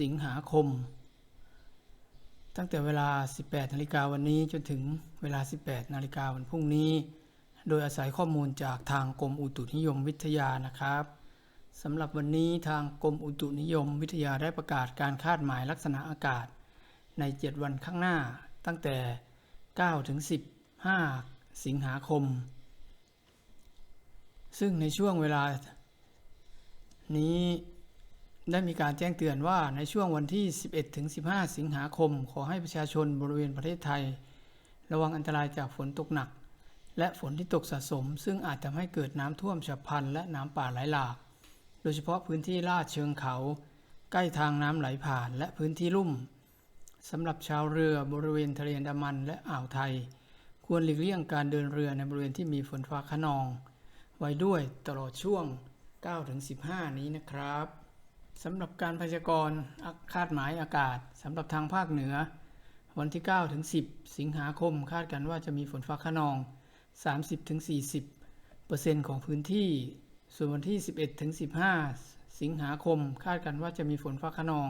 สิงหาคม ตั้งแต่เวลา 18นาฬิกาวันนี้จนถึงเวลา 18นาฬิกาวันพรุ่งนี้ โดยอาศัยข้อมูลจากทางกรมอุตุนิยมวิทยานะครับสำหรับวันนี้ทางกรมอุตุนิยมวิทยาได้ประกาศการคาดหมายลักษณะอากาศ ใน 7 วันข้างหน้า ตั้งแต่9ถึง15 สิงหาคม ซึ่งในช่วงเวลานี้ ได้มีการแจ้งเตือนว่าในช่วงวันที่ 11 ถึง 15 สิงหาคม ขอให้ประชาชนบริเวณประเทศไทย ระวังอันตรายจากฝนตกหนัก และฝนที่ตกสะสม ซึ่งอาจทำให้เกิดน้ำท่วมฉับพลันและน้ำป่าไหลหลาก โดยเฉพาะพื้นที่ลาดเชิงเขา ใกล้ทางน้ำไหลผ่านและพื้นที่ลุ่มสำหรับชาวเรือบริเวณทะเลอันดามันและอ่าวไทย ควรหลีกเลี่ยงการเดินเรือในบริเวณที่มีฝนฟ้าคะนอง ไว้ด้วยตลอดช่วง 9-15 นี้นะครับ สำหรับการพยากรณ์คาดหมายอากาศสำหรับทางภาคเหนือ วันที่ 9 ถึง 10 สิงหาคมคาดกันว่าจะมีฝนฟ้าคะนอง 30 ถึง 40เปอร์เซ็นต์ของพื้นที่ ส่วนวันที่ 11 ถึง 15 สิงหาคมคาดกันว่าจะมีฝนฟ้าคะนอง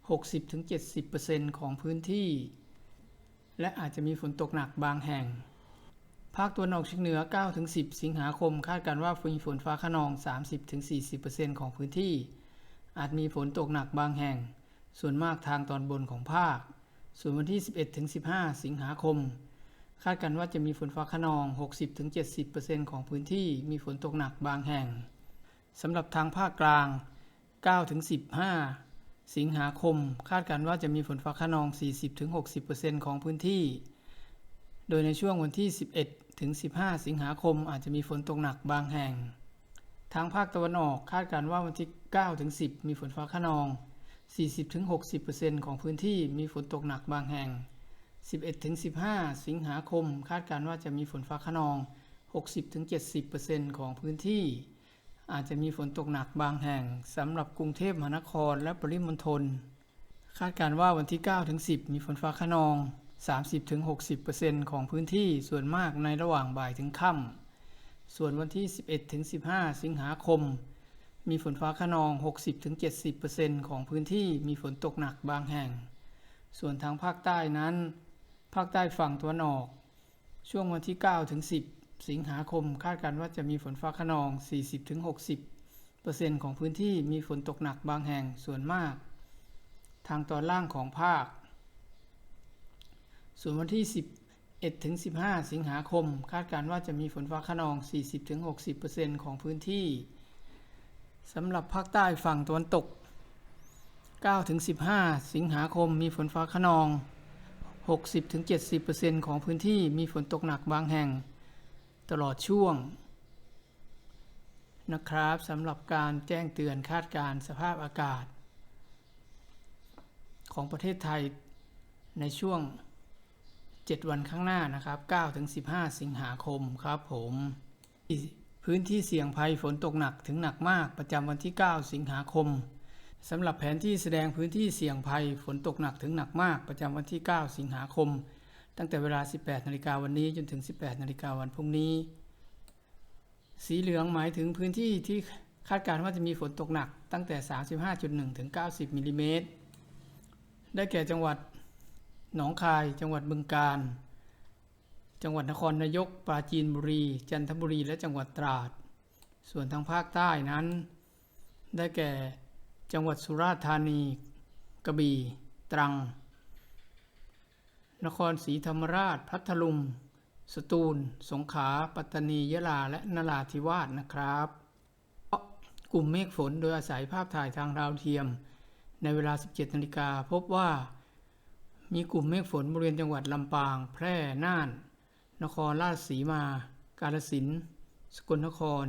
60 ถึง 70เปอร์เซ็นต์ของพื้นที่ และอาจจะมีฝนตกหนักบางแห่ง ภาคตะวันออกเฉียงเหนือ 9 ถึง 10 สิงหาคมคาดการณ์ว่ามีฝนฟ้าคะนอง 30 ถึง 40%ของพื้นที่ อาจมีฝนตกหนักบางแห่ง ส่วนมากทางตอนบนของภาค ส่วนวันที่ 11ถึง15 สิงหาคม คาดการณ์ว่าจะมีฝนฟ้าคะนอง 60ถึง70%ของพื้นที่มีฝนตกหนักบางแห่งสำหรับทางภาคกลาง9ถึง15 สิงหาคม คาดการณ์ว่าจะมีฝนฟ้าคะนอง 40ถึง60%ของพื้นที่ โดยในช่วงวันที่ 11ถึง15 สิงหาคมอาจจะมีฝนตกหนักบางแห่ง ทางภาคตะวันออกคาดการณ์ว่าวันที่ 9ถึง10 มีฝนฟ้าคะนอง 40ถึง60%ของพื้นที่มีฝนตกหนักบางแห่ง 11ถึง15 สิงหาคม คาดการณ์ว่าจะมีฝนฟ้าคะนอง 60ถึง70%ของพื้นที่ อาจจะมีฝนตกหนักบางแห่งสำหรับกรุงเทพมหานครและปริมณฑล คาดการณ์ว่าวันที่9ถึง10 มีฝนฟ้าคะนอง 30-60%ของพื้นที่ส่วนมากในระหว่างบ่ายถึงค่ำส่วนวันที่ 11-15 สิงหาคม มีฝนฟ้าคะนอง 60-70%ของพื้นที่มีฝนตกหนักบางแห่ง ส่วนทางภาคใต้นั้น ภาคใต้ฝั่งตะวันออก ช่วงวันที่ 9-10 สิงหาคมคาดการณ์ว่าจะมีฝนฟ้าคะนอง 40-60%ของพื้นที่มีฝนตกหนักบางแห่งส่วนมาก ทางตอนล่างของภาค ส่วนวันที่ 11ถึง15 สิงหาคม คาดการณ์ว่าจะมีฝนฟ้าคะนอง 40ถึง60%ของพื้นที่ สำหรับภาคใต้ฝั่งตะวันตก 9-15 สิงหาคมมีฝนฟ้าคะนอง 60-70%ของพื้นที่มีฝนตกหนักบางแห่ง ตลอดช่วง นะครับสำหรับการแจ้งเตือนคาดการณ์สภาพอากาศ ของประเทศไทยในช่วง 7 วันข้างหน้านะครับ 9-15 สิงหาคมครับผม พื้นที่เสี่ยงภัยฝนตกหนักถึงหนักมากประจำวันที่ 9 สิงหาคมสำหรับแผนที่แสดงพื้นที่เสี่ยงภัยฝนตกหนักถึงหนักมากประจำวันที่ 9 สิงหาคม ตั้งแต่เวลา 18 นาฬิกาวันนี้จนถึง 18 นาฬิกาวันพรุ่งนี้ สีเหลืองหมายถึงพื้นที่ที่คาดการณ์ว่าจะมีฝนตกหนักตั้งแต่ 35.1 ถึง 90 มิลลิเมตร ได้แก่จังหวัดหนองคาย จังหวัดบึงกาฬ จังหวัดนครนายก ปราจีนบุรี จันทบุรี และจังหวัดตราด ส่วนทางภาคใต้นั้น ได้แก่ จังหวัดสุราษฎร์ธานี กระบี่ ตรัง นครศรีธรรมราช พัทลุง สตูล สงขลา ปัตตานี ยะลา และนราธิวาสนะครับกลุ่มเมฆฝนโดยอาศัยภาพถ่ายทางดาวเทียม ในเวลา 17นาฬิกาพบว่า มีกลุ่มเมฆฝนบริเวณจังหวัดลำปาง แพร่ น่าน นครราชสีมา กาฬสินธุ์สกลนคร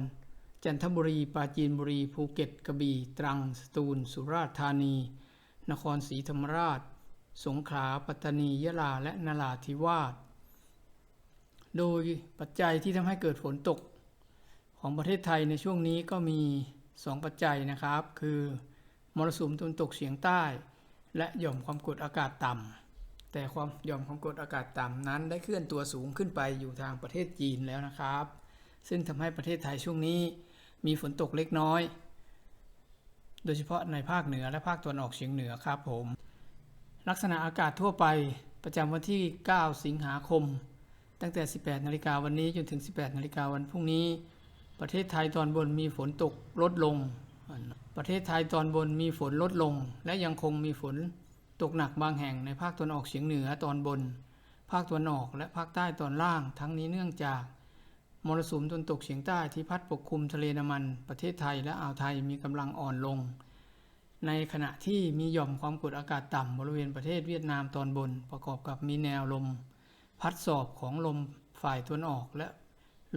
จันทบุรี ปราจีนบุรี ภูเก็ต กระบี่ ตรัง สตูล สุราษฎร์ธานี นครศรีธรรมราช สงขลา ปัตตานี ยะลา และนราธิวาส โดยปัจจัยที่ทำให้เกิดฝนตก ของประเทศไทยในช่วงนี้ก็มี 2 ปัจจัยนะครับ คือ มรสุมตะวันตกเฉียงใต้ และหย่อมความกดอากาศต่ำ แต่ความหย่อมความกดอากาศต่ำนั้นได้เคลื่อนตัวสูงขึ้นไปอยู่ทางประเทศจีนแล้วนะครับ ซึ่งทำให้ประเทศไทยช่วงนี้มีฝนตกเล็กน้อย โดยเฉพาะในภาคเหนือและภาคตะวันออกเฉียงเหนือครับผม ลักษณะอากาศทั่วไปประจำวันที่ 9 สิงหาคม ตั้งแต่ 18 นาฬิกาวันนี้จนถึง 18 นาฬิกาวันพรุ่งนี้ ประเทศไทยตอนบนมีฝนตกลดลง ประเทศไทยตอนบนมีฝนลดลง และยังคงมีฝน ตกหนักบางแห่งในภาคตะวันออกเฉียงเหนือตอนบน ภาคตะวันออกและภาคใต้ตอนล่าง ทั้งนี้เนื่องจากมรสุมตะวันตกเฉียงใต้ที่พัดปกคลุมทะเลน้ำมัน ประเทศไทยและอ่าวไทยมีกำลังอ่อนลง ในขณะที่มีหย่อมความกดอากาศต่ำบริเวณประเทศเวียดนามตอนบน ประกอบกับมีแนวลม พัดสอบของลมฝ่ายตะวันออกและ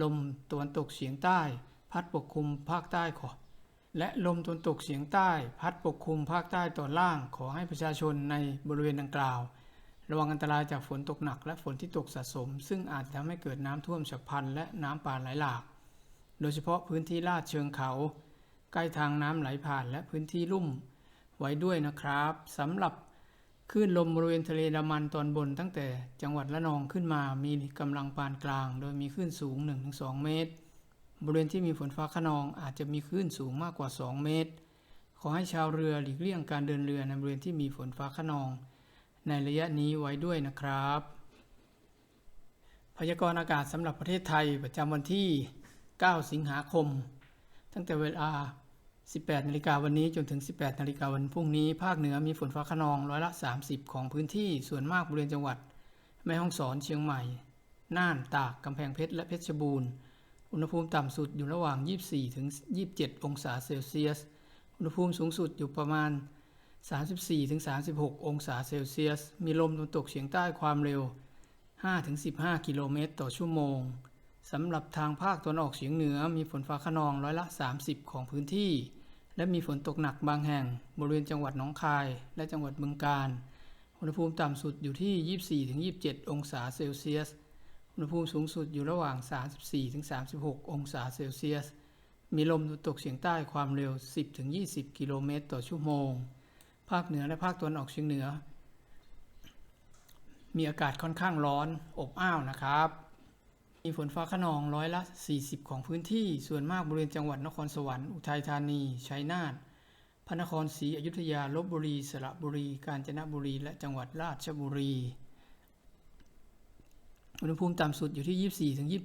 ลมตะวันตกเฉียงใต้ พัดปกคลุมภาคใต้ขอ และลมตะวันตกเฉียงใต้ พัดปกคลุมภาคใต้ตอนล่าง ขอให้ประชาชนในบริเวณดังกล่าว ระวังอันตรายจากฝนตกหนักและฝนที่ตกสะสม ซึ่งอาจทำให้เกิดน้ำท่วมฉับพลันและน้ำป่าไหลหลาก โดยเฉพาะพื้นที่ลาดเชิงเขา ใกล้ทางน้ำไหลผ่านและพื้นที่ลุ่ม ไว้ด้วยนะครับสำหรับคลื่นลมบริเวณทะเลดามันตอนบนตั้งแต่จังหวัดละนองขึ้นมามีกำลังปานกลาง โดยมีคลื่นสูง 1-2 เมตร บริเวณที่มีฝนฟ้าขนองอาจจะมีคลื่นสูงมากกว่า 2 เมตร ขอให้ชาวเรือหลีกเลี่ยงการเดินเรือในบริเวณที่มีฝนฟ้าขนอง ในระยะนี้ไว้ด้วยนะครับ พยากรณ์อากาศสำหรับประเทศไทยประจำวันที่ 9 สิงหาคม ตั้งแต่เวลา 18 นาฬิกาวันนี้จนถึง 18 นาฬิกาวันพรุ่งนี้ ภาคเหนือมีฝนฟ้าขนองร้อยละ 30 ของพื้นที่ส่วนมากบริเวณจังหวัด แม่ฮ่องสอนเชียงใหม่ น่านตากกำแพงเพชรและเพชรบูรณ์ อุณหภูมิต่ำสุดอยู่ระหว่าง 24 ถึง 27 องศาเซลเซียส อุณหภูมิสูงสุดอยู่ประมาณ 34 ถึง 36 องศาเซลเซียส มีลมตะวันตกเฉียงใต้ความเร็ว 5 ถึง 15 กิโลเมตรต่อชั่วโมง สำหรับทางภาคตะวันออกเฉียงเหนือมีฝนฟ้าขนองร้อยละ 30 ของพื้นที่ และมีฝนตกหนักบางแห่ง บริเวณจังหวัดหนองคาย และจังหวัดบึงกาฬ อุณหภูมิต่ำสุดอยู่ที่ 24 ถึง 27 องศาเซลเซียส อุณหภูมิสูงสุดอยู่ระหว่าง 34-36 องศาเซลเซียส มีลมตะตกเฉียงใต้ความเร็ว 10-20 กิโลเมตรต่อชั่วโมง ภาคเหนือและภาคตะวันออกเฉียงเหนือ มีอากาศค่อนข้างร้อนอบอ้าวนะครับ มีฝนฟ้าขนองร้อยละ 40 ของพื้นที่ ส่วนมากบริเวณจังหวัดนครสวรรค์ อุทัยธานี ชัยนาท พระนครศรีอยุธยา ลบบุรี สระบุรี กาญจนบุรี และจังหวัดราชบุรี อุณหภูมิต่ำสุดอยู่ที่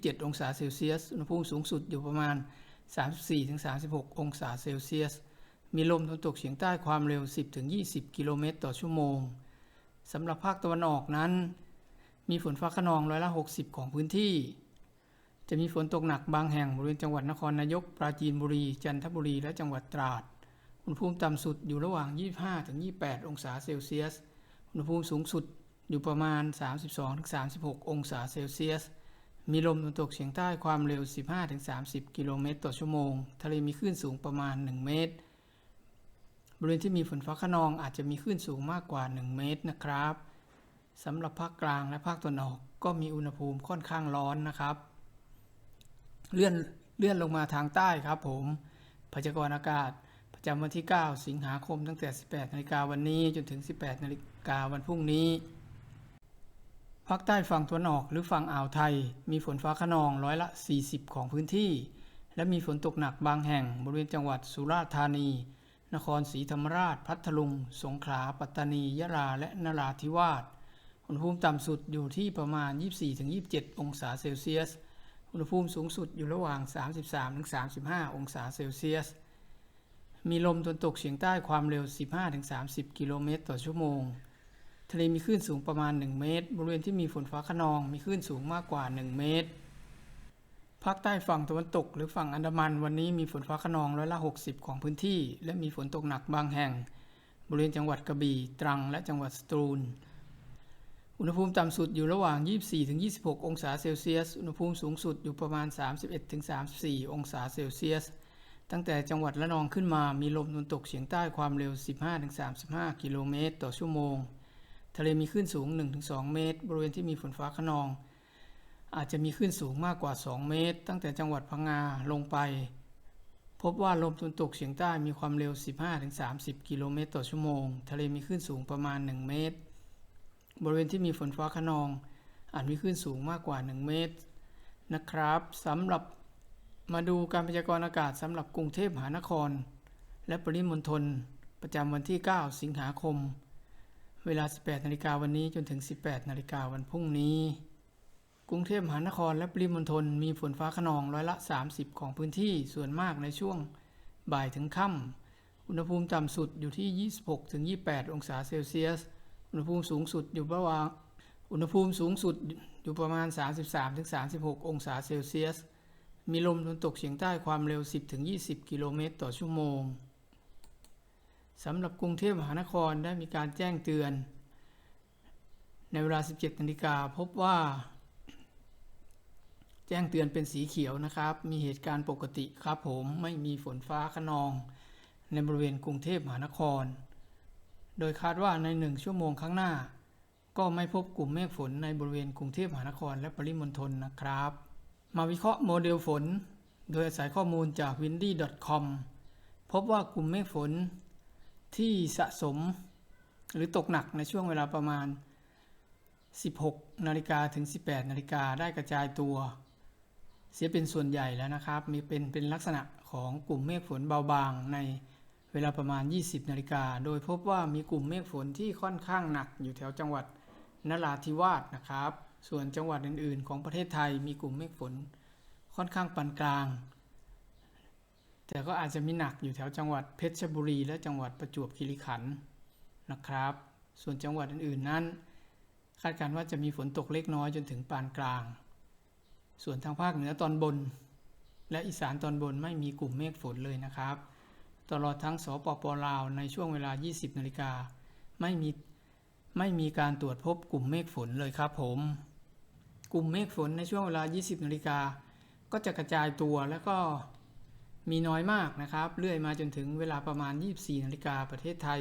24-27 องศาเซลเซียส อุณหภูมิสูงสุดอยู่ประมาณ 34-36 องศาเซลเซียส มีลมตะวันตกเฉียงใต้ความเร็ว 10-20 กิโลเมตรต่อชั่วโมง สำหรับภาคตะวันออกนั้น มีฝนฟ้าขนองร้อยละ 60 ของพื้นที่ จะมีฝนตกหนักบางแห่งบริเวณจังหวัดนครนายก ปราจีนบุรี จันทบุรี และจังหวัดตราด อุณหภูมิต่ำสุดอยู่ระหว่าง 25-28 องศาเซลเซียส อุณหภูมิสูงสุด อยู่ประมาณ 32-36 องศาเซลเซียส มีลมตะวันตกเฉียงใต้ความเร็ว 15-30 กิโลเมตรต่อชั่วโมง ทะเลมีคลื่นสูงประมาณ 1 เมตร บริเวณที่มีฝนฟ้าขนองอาจจะมีคลื่นสูงมากกว่า 1 เมตรนะครับสำหรับภาคกลางและภาคตะวันออกก็มีอุณหภูมิค่อนข้างร้อนนะครับ เลื่อนเลื่อนลงมาทางใต้ครับผมพยากรณ์อากาศประจำวันที่ 9 สิงหาคมตั้งแต่ 18นาฬิกาวันนี้จนถึง 18นาฬิกาวันพรุ่งนี้ ภาคใต้ฝั่งตะวันออกหรือฝั่งอ่าวไทย มีฝนฟ้าขนองร้อยละ 40 ของพื้นที่ และมีฝนตกหนักบางแห่งบริเวณจังหวัดสุราษฎร์ธานี นครศรีธรรมราช พัทลุง สงขลา ปัตตานี ยะลา และนราธิวาส อุณหภูมิต่ำสุดอยู่ที่ประมาณ 24-27 องศาเซลเซียส อุณหภูมิสูงสุดอยู่ระหว่าง 33-35 องศาเซลเซียส มีลมตะวันตกเฉียงใต้ความเร็ว 15-30 กิโลเมตรต่อชั่วโมง ทะเลมีคลื่นสูงประมาณ 1 เมตร บริเวณที่มีฝนฟ้าขนองมีคลื่นสูงมากกว่า 1 เมตร ภาคใต้ฝั่งตะวันตก หรือฝั่งอันดามันวันนี้มีฝนฟ้าขนองร้อยละ 60 ของพื้นที่ และมีฝนตกหนักบางแห่ง บริเวณจังหวัดกระบี่ตรัง และจังหวัดสตูล อุณหภูมิต่ำสุดอยู่ระหว่าง 24-26 องศาเซลเซียส อุณหภูมิสูงสุดอยู่ประมาณ 31-34 องศาเซลเซียส ตั้งแต่จังหวัดละนองขึ้นมามีลมตะวันตกเฉียงใต้ความเร็ว 15-35 กิโลเมตรต่อชั่วโมง ทะเลมีคลื่นสูง 1-2 เมตร บริเวณที่มีฝนฟ้าขนอง อาจจะมีคลื่นสูงมากกว่า 2 เมตร ตั้งแต่จังหวัดพังงาลงไป พบว่าลมตะวันตกเฉียงใต้มีความเร็ว 15-30 กิโลเมตรต่อชั่วโมง ทะเลมีคลื่นสูงประมาณ 1 เมตร บริเวณที่มีฝนฟ้าขนอง อาจมีคลื่นสูงมากกว่า 1 เมตร นะครับสำหรับมาดูการพยากรณ์อากาศสำหรับกรุงเทพมหานคร และปริมณฑลประจำวันที่ 9 สิงหาคม เวลา 18 นาฬิกาวันนี้จนถึง 18 นาฬิกาวันพรุ่งนี้ กรุงเทพมหานครและปริมณฑลมีฝนฟ้าขนองร้อยละ 30 ของพื้นที่ส่วนมากในช่วงบ่ายถึงค่ำ อุณหภูมิต่ำสุดอยู่ที่ 26-28 องศาเซลเซียส อุณหภูมิสูงสุดอยู่ระหว่าง อุณหภูมิสูงสุดอยู่ประมาณ 33-36 องศาเซลเซียส มีลมตะวันตกเฉียงใต้ความเร็ว 10-20 กิโลเมตรต่อชั่วโมง สำหรับกรุงเทพมหานครได้มีการแจ้งเตือน ในเวลา 17นาฬิกาพบว่า แจ้งเตือนเป็นสีเขียวนะครับ มีเหตุการณ์ปกติครับผมไม่มีฝนฟ้าขนอง ในบริเวณกรุงเทพมหานคร โดยคาดว่าใน 1 ชั่วโมงข้างหน้า ก็ไม่พบกลุ่มเมฆฝนในบริเวณกรุงเทพมหานครและปริมณฑลนะครับ มาวิเคราะห์โมเดลฝน โดยอาศัยข้อมูลจาก windy.com พบว่ากลุ่มเมฆฝน ที่สะสมหรือตกหนักในช่วงเวลาประมาณ 16 นาฬิกาถึง 18 นาฬิกาได้กระจายตัว เสียเป็นส่วนใหญ่แล้วนะครับ มีเป็นเป็นลักษณะของกลุ่มเมฆฝนเบาบางในเวลาประมาณ 20 นาฬิกา โดยพบว่ามีกลุ่มเมฆฝนที่ค่อนข้างหนักอยู่แถวจังหวัดนราธิวาสนะครับ ส่วนจังหวัดอื่น ๆ ของประเทศไทยมีกลุ่มเมฆฝนค่อนข้างปานกลาง แต่ก็อาจจะมีหนักอยู่แถวจังหวัดเพชรบุรี และจังหวัดประจวบคีรีขันธ์นะครับ ส่วนจังหวัดอื่นๆนั้น คาดการณ์ว่าจะมีฝนตกเล็กน้อยจนถึงปานกลาง ส่วนทางภาคเหนือตอนบน และอีสานตอนบนไม่มีกลุ่มเมฆฝนเลยนะครับ ตลอดทั้งสปปลาวในช่วงเวลา 20นาฬิกาไม่มีไม่มีการตรวจพบกลุ่มเมฆฝนเลยครับผม กลุ่มเมฆฝนในช่วงเวลา 20นาฬิกาก็จะกระจายตัวแล้วก็ มีน้อยมากนะครับ เรื่อยมาจนถึงเวลาประมาณ 24นาฬิกาประเทศไทย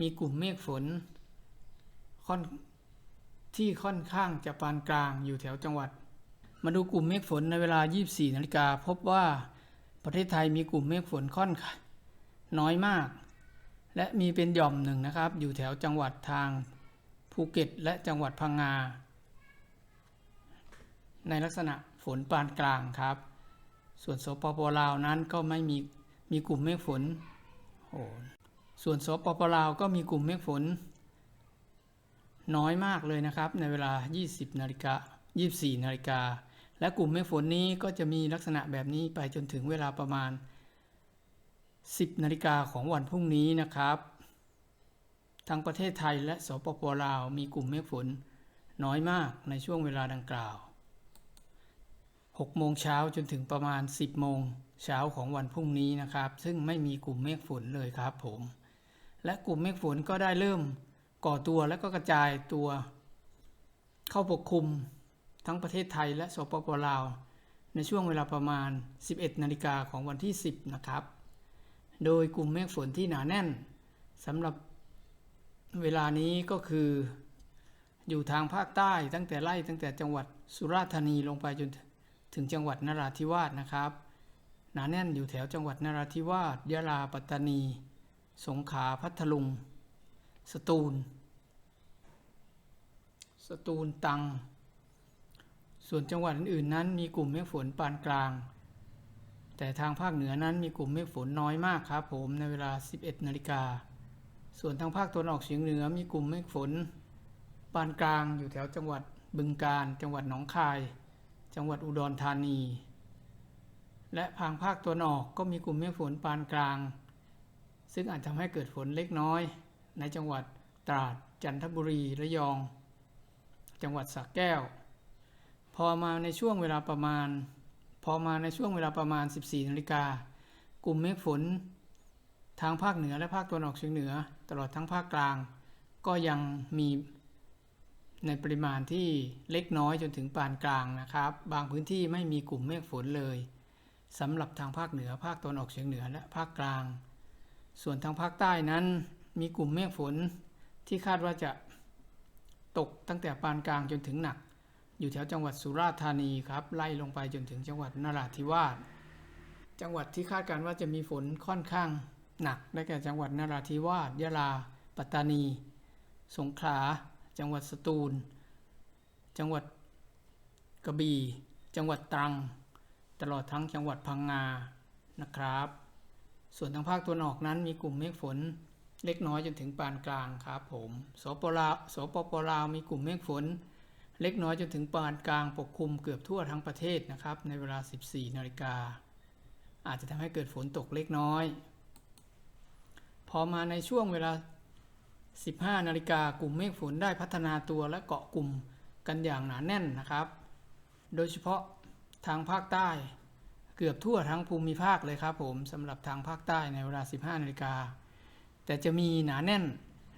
มีกลุ่มเมฆฝนค่อนที่ค่อนข้างจะปานกลางอยู่แถวจังหวัด มาดูกลุ่มเมฆฝนในเวลา 24นาฬิกาพบว่าประเทศไทยมีกลุ่มเมฆฝนค่อนน้อยมาก และมีเป็นหย่อมหนึ่งนะครับ อยู่แถวจังหวัดทางภูเก็ตและจังหวัดพังงา ในลักษณะฝนปานกลางครับ ส่วนสปปลาวนั้นก็ไม่มีมีกลุ่มเมฆฝนโอ้ส่วนสปปลาวก็มีกลุ่มเมฆฝน น้อยมากเลยนะครับ ในเวลา 20นาฬิกา24นาฬิกาและกลุ่มเมฆฝนนี้ก็จะมีลักษณะแบบนี้ไปจนถึงเวลาประมาณ 10นาฬิกาของวันพรุ่งนี้นะครับทั้งประเทศไทยและสปปลาวมีกลุ่มเมฆฝนน้อยมากในช่วงเวลาดังกล่าว 6 โมงเช้าจนถึงประมาณ 10 โมงเช้าของวันพรุ่งนี้นะครับ ซึ่งไม่มีกลุ่มเมฆฝนเลยครับผม และกลุ่มเมฆฝนก็ได้เริ่มก่อตัวและก็กระจายตัว เข้าปกคลุมทั้งประเทศไทยและสปปลาว ในช่วงเวลาประมาณ 11 นาฬิกาของวันที่ 10 นะครับ โดยกลุ่มเมฆฝนที่หนาแน่นสำหรับเวลานี้ก็คือ อยู่ทางภาคใต้ตั้งแต่ไล่ตั้งแต่จังหวัดสุราษฎร์ธานีลงไปจน ถึงจังหวัดนราธิวาสนะครับ หนาแน่นอยู่แถวจังหวัดนราธิวาสยะลาปัตตานี สงขลาพัทลุง สตูล สตูลตัง ส่วนจังหวัดอื่นๆ นั้นมีกลุ่มเมฆฝนปานกลาง แต่ทางภาคเหนือนั้นมีกลุ่มเมฆฝนน้อยมากครับผมในเวลา 11นาฬิกาส่วนทางภาคตะวันออกเฉียงเหนือมีกลุ่มเมฆฝนปานกลางอยู่แถวจังหวัดบึงกาฬจังหวัดหนองคาย จังหวัดอุดรธานี และทางภาคตะวันออกก็มีกลุ่มเมฆฝนปานกลาง ซึ่งอาจทำให้เกิดฝนเล็กน้อย ในจังหวัดตราดจันทบุรีระยอง จังหวัดสระแก้ว พอมาในช่วงเวลาประมาณ พอมาในช่วงเวลาประมาณ 14นาฬิกากลุ่มเมฆฝน ทางภาคเหนือและภาคตะวันออกเฉียงเหนือ ตลอดทั้งภาคกลาง ก็ยังมี ในปริมาณที่เล็กน้อยจนถึงปานกลางนะครับ บางพื้นที่ไม่มีกลุ่มเมฆฝนเลยสำหรับทางภาคเหนือภาคตะวันออกเฉียงเหนือและภาคกลาง ส่วนทางภาคใต้นั้น มีกลุ่มเมฆฝนที่คาดว่าจะตกตั้งแต่ปานกลางจนถึงหนัก อยู่แถวจังหวัดสุราษฎร์ธานีครับไล่ลงไปจนถึงจังหวัดนราธิวาสจังหวัดที่คาดการณ์ว่าจะมีฝนค่อนข้างหนักได้แก่จังหวัดนราธิวาสยะลา ปัตตานี สงขลา จังหวัดสตูล จังหวัดกระบี่ จังหวัดตรัง ตลอดทั้งจังหวัดพังงา นะครับ ส่วนทางภาคตะวันออกนั้นมีกลุ่มเมฆฝนเล็กน้อยจนถึงปานกลางครับผมสปลาวสปปลาวมีกลุ่มเมฆฝน เล็กน้อยจนถึงปานกลางปกคลุมเกือบทั่วทั้งประเทศนะครับ ในเวลา 14 นาฬิกา อาจจะทำให้เกิดฝนตกเล็กน้อย พอมาในช่วงเวลา 15 นาฬิกากลุ่มเมฆฝนได้พัฒนาตัวและเกาะกลุ่มกันอย่างหนาแน่นนะครับ โดยเฉพาะทางภาคใต้ เกือบทั่วทั้งภูมิภาคเลยครับผมสำหรับทางภาคใต้ในเวลา 15 นาฬิกา แต่จะมีหนาแน่น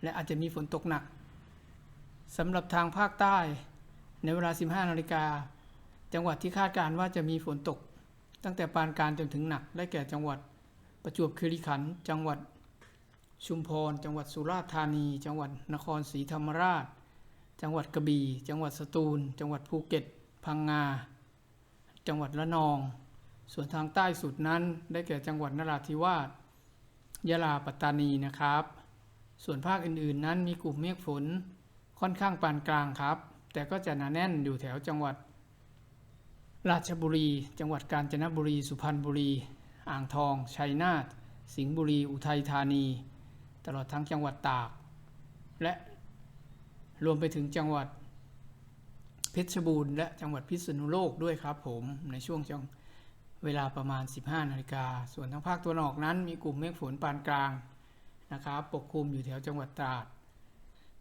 และอาจจะมีฝนตกหนักสำหรับทางภาคใต้ในเวลา 15 นาฬิกา จังหวัดที่คาดการณ์ว่าจะมีฝนตก ตั้งแต่ปานกลางจนถึงหนัก ได้แก่จังหวัดประจวบคีรีขันธ์จังหวัด ชุมพร จังหวัดสุราษฎร์ธานี จังหวัดนครศรีธรรมราช จังหวัดกระบี่ จังหวัดสตูล จังหวัดภูเก็ต พังงา จังหวัดละนอง ส่วนทางใต้สุดนั้นได้แก่จังหวัดนราธิวาส ยะลาปัตตานีนะครับ ส่วนภาคอื่นๆ นั้นมีกลุ่มเมฆฝนค่อนข้างปานกลางครับ แต่ก็จะหนาแน่นอยู่แถวจังหวัด ราชบุรี จังหวัดกาญจนบุรี สุพรรณบุรี อ่างทอง ชัยนาท สิงห์บุรี อุทัยธานี ตลอดทั้งจังหวัดตาก และรวมไปถึงจังหวัดเพชรบูรณ์และจังหวัดพิษณุโลกด้วยครับผมในช่วงจังเวลาประมาณ 15 นาฬิกา ส่วนทางภาคตะวันออกนั้น มีกลุ่มเมฆฝนปานกลางนะครับปกคลุมอยู่แถวจังหวัดตราด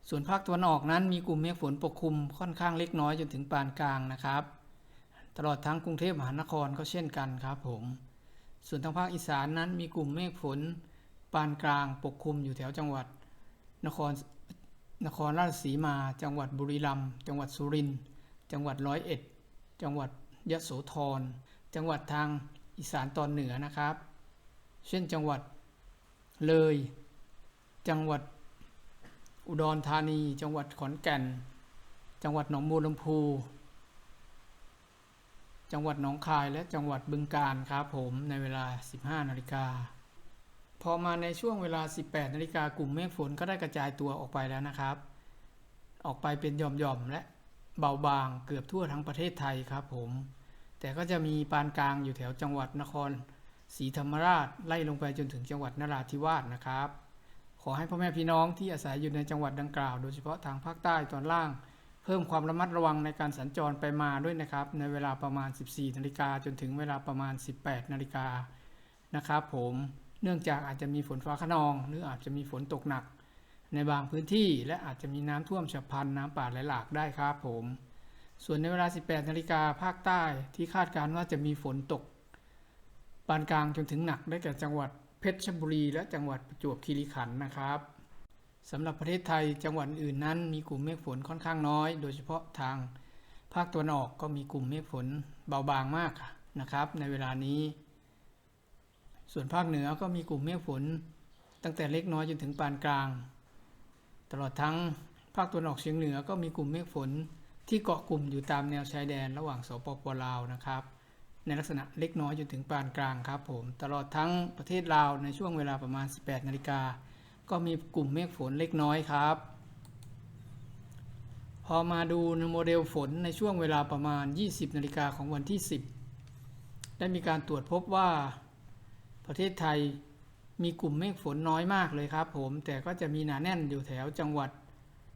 ส่วนภาคตะวันออกนั้นมีกลุ่มเมฆฝนปกคลุมค่อนข้างเล็กน้อยจนถึงปานกลางนะครับ ตลอดทั้งกรุงเทพมหานครก็เช่นกันครับผม ส่วนทางภาคอีสานนั้นมีกลุ่มเมฆฝน ปานกลางปกคลุมอยู่แถวจังหวัด นครนครราชสีมา จังหวัดบุรีรัมย์จังหวัดสุรินทร์จังหวัดร้อยเอ็ด จังหวัดยะโสธรจังหวัดทางอีสานตอนเหนือนะครับ เช่นจังหวัดเลย จังหวัดอุดรธานี จังหวัดขอนแก่น จังหวัดหนองบัวลำพู จังหวัดหนองคายและจังหวัดบึงกาฬครับผมในเวลา 15นาฬิกา พอมาในช่วงเวลา 18นาฬิกากลุ่มเมฆฝนก็ได้กระจายตัวออกไปแล้วนะครับ ออกไปเป็นหย่อมๆและเบาบางเกือบทั่วทั้งประเทศไทยครับผม แต่ก็จะมีปานกลางอยู่แถวจังหวัดนครศรีธรรมราชไล่ลงไปจนถึงจังหวัดนราธิวาสนะครับ ขอให้พ่อแม่พี่น้องที่อาศัยอยู่ในจังหวัดดังกล่าว โดยเฉพาะทางภาคใต้ตอนล่าง เพิ่มความระมัดระวังในการสัญจรไปมาด้วยนะครับ ในเวลาประมาณ 14นาฬิกาจนถึงเวลาประมาณ 18นาฬิกานะครับผม เนื่องจากอาจจะมีฝนฟ้าขนอง หรืออาจจะมีฝนตกหนัก ในบางพื้นที่และอาจจะมีน้ำท่วมฉับพลันน้ำป่าไหลหลากได้ครับผม ส่วนในเวลา 18 นาฬิกาภาคใต้ที่คาดการณ์ว่าจะมีฝนตก ปานกลางจนถึงหนักได้แก่จังหวัดเพชรบุรี และจังหวัดประจวบคีรีขันธ์นะครับสำหรับประเทศไทยจังหวัดอื่นนั้นมีกลุ่มเมฆฝนค่อนข้างน้อย โดยเฉพาะทางภาคตะวันออกก็มีกลุ่มเมฆฝนเบาบางมากนะครับ ในเวลานี้ ส่วนภาคเหนือก็มีกลุ่มเมฆฝนตั้งแต่เล็กน้อยจนถึงปานกลาง ตลอดทั้งภาคตะวันออกเฉียงเหนือก็มีกลุ่มเมฆฝนที่เกาะกลุ่มอยู่ตามแนวชายแดนระหว่างสปปลาวนะครับ ในลักษณะเล็กน้อยจนถึงปานกลางครับผม ตลอดทั้งประเทศลาวในช่วงเวลาประมาณ 18 นาฬิกา ก็มีกลุ่มเมฆฝนเล็กน้อยครับ พอมาดูโมเดลฝนในช่วงเวลาประมาณ 20 นาฬิกาของวันที่ 10 ได้มีการตรวจพบว่า ประเทศไทยมีกลุ่มเมฆฝนน้อยมากเลยครับผม แต่ก็จะมีหนาแน่นอยู่แถวจังหวัด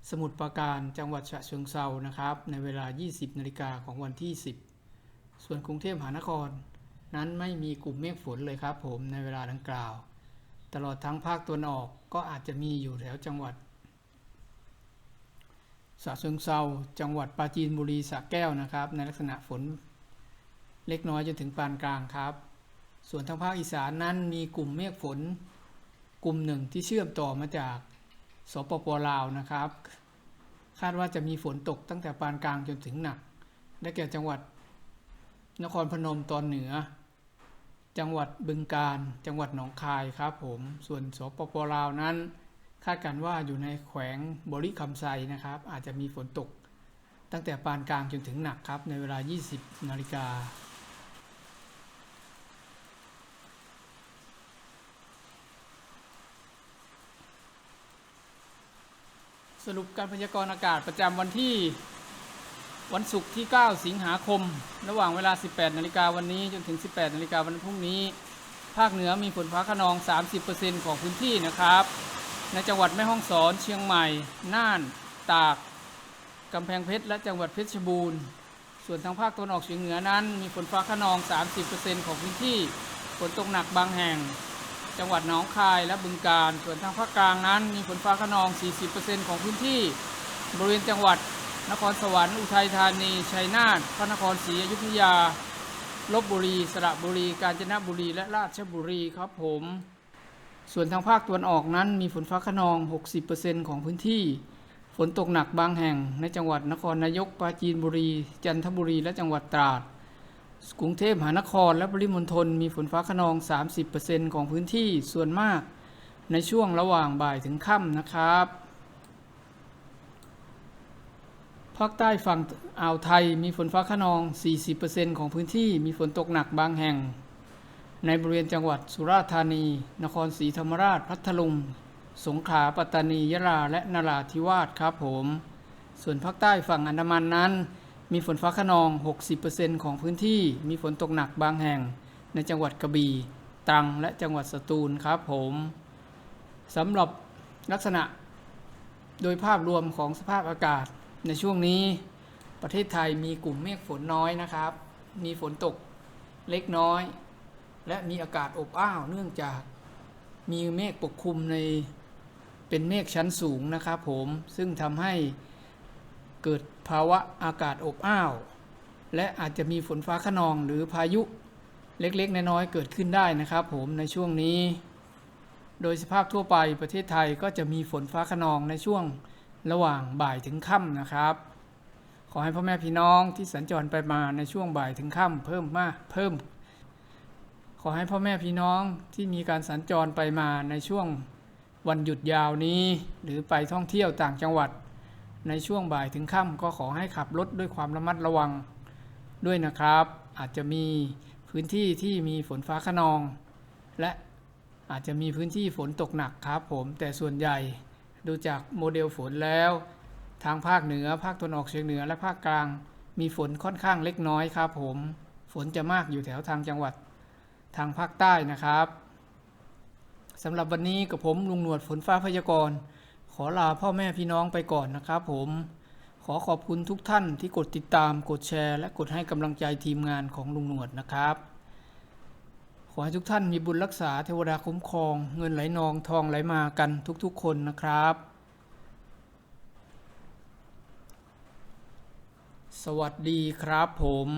สมุทรปราการจังหวัดฉะเชิงเซานะครับ ในเวลา 20 นาฬิกาของวันที่ 10 ส่วนกรุงเทพมหานคร นั้นไม่มีกลุ่มเมฆฝนเลยครับผมในเวลาดังกล่าว ตลอดทั้งภาคตะวันออกก็อาจจะมีอยู่แถวจังหวัดสะเชิงเซาจังหวัดปราจีนบุรีสระแก้วนะครับ ในลักษณะฝนเล็กน้อยจนถึงปานกลางครับ ส่วนทางภาคอีสานนั้นมีกลุ่มเมฆฝน กลุ่มหนึ่งที่เชื่อมต่อมาจากสปปลาวนะครับ คาดว่าจะมีฝนตกตั้งแต่ปานกลางจนถึงหนัก ได้แก่จังหวัดนครพนมตอนเหนือ จังหวัดบึงกาฬจังหวัดหนองคายครับผม ส่วนสปปลาวนั้น คาดการณ์ว่าอยู่ในแขวงบริคำไซนะครับ อาจจะมีฝนตกตั้งแต่ปานกลางจนถึงหนักครับ ในเวลา 20 นาฬิกา สรุปการพยากรณ์อากาศประจำวันที่วันศุกร์ที่ 9 สิงหาคม ระหว่างเวลา 18 นาฬิกาวันนี้จนถึง 18 นาฬิกาวันพรุ่งนี้ ภาคเหนือมีฝนฟ้าขนอง 30%ของพื้นที่นะครับ ในจังหวัดแม่ฮ่องสอน เชียงใหม่ น่าน ตาก กำแพงเพชร และจังหวัดเพชรบูรณ์ ส่วนทางภาคตะวันออกเฉียงเหนือนั้น มีฝนฟ้าขนอง 30%ของพื้นที่ ฝนตกหนักบางแห่ง จังหวัดหนองคายและบึงกาฬส่วนทางภาคกลางนั้น มีฝนฟ้าขนอง 40%ของพื้นที่ บริเวณจังหวัดนครสวรรค์ อุทัยธานี ชัยนาท พระนครศรีอยุธยา ลบบุรี สระบุรี กาญจนบุรี และราชบุรีครับผม ส่วนทางภาคตะวันออกนั้น มีฝนฟ้าขนอง 60%ของพื้นที่ ฝนตกหนักบางแห่งในจังหวัดนครนายก ปราจีนบุรี จันทบุรี และจังหวัดตราด กรุงเทพมหานครและปริมณฑลมีฝนฟ้าขนอง 30%ของพื้นที่ส่วนมากในช่วงระหว่างบ่ายถึงค่ำนะครับ ภาคใต้ฝั่งอ่าวไทยมีฝนฟ้าขนอง 40%ของพื้นที่มีฝนตกหนักบางแห่ง ในบริเวณจังหวัดสุราษฎร์ธานี นครศรีธรรมราช พัทลุง สงขลา ปัตตานี ยะลา และนราธิวาสครับผม ส่วนภาคใต้ฝั่งอันดามันนั้น มีฝนฟ้าขนอง 60%ของพื้นที่ มีฝนตกหนักบางแห่ง ในจังหวัดกระบี่ ตรัง และจังหวัดสตูลครับผมสำหรับลักษณะโดยภาพรวมของสภาพอากาศในช่วงนี้ประเทศไทยมีกลุ่มเมฆฝนน้อยนะครับ มีฝนตกเล็กน้อย และมีอากาศอบอ้าวเนื่องจากมีเมฆปกคลุมในเป็นเมฆชั้นสูงนะครับผมซึ่งทำให้ เกิดภาวะอากาศอบอ้าว และอาจจะมีฝนฟ้าขนองหรือพายุเล็กๆ น้อยๆ เกิดขึ้นได้นะครับผมในช่วงนี้ โดยสภาพทั่วไปประเทศไทยก็จะมีฝนฟ้าขนองในช่วงระหว่างบ่ายถึงค่ำนะครับ ขอให้พ่อแม่พี่น้องที่สัญจรไปมาในช่วงบ่ายถึงค่ำเพิ่มมากเพิ่ม ขอให้พ่อแม่พี่น้องที่มีการสัญจรไปมาในช่วงวันหยุดยาวนี้ หรือไปท่องเที่ยวต่างจังหวัด ในช่วงบ่ายถึงค่ำก็ขอให้ขับรถด้วยความระมัดระวังด้วยนะครับ อาจจะมีพื้นที่ที่มีฝนฟ้าขนอง และอาจจะมีพื้นที่ฝนตกหนักครับผม แต่ส่วนใหญ่ดูจากโมเดลฝนแล้ว ทางภาคเหนือ ภาคตะวันออกเฉียงเหนือและภาคกลาง มีฝนค่อนข้างเล็กน้อยครับผม ฝนจะมากอยู่แถวทางจังหวัดทางภาคใต้นะครับสำหรับวันนี้กับผมลุงหนวดฝนฟ้าพยากรณ์ ขอลาพ่อแม่พี่น้องไปก่อนนะครับผม ขอขอบคุณทุกท่านที่กดติดตาม กดแชร์ และกดให้กำลังใจทีมงานของลุงหนวดนะครับ ขอให้ทุกท่านมีบุญรักษาเทวดาคุ้มครอง เงินไหลนองทองไหลมากันทุกๆ คนนะครับ สวัสดีครับผม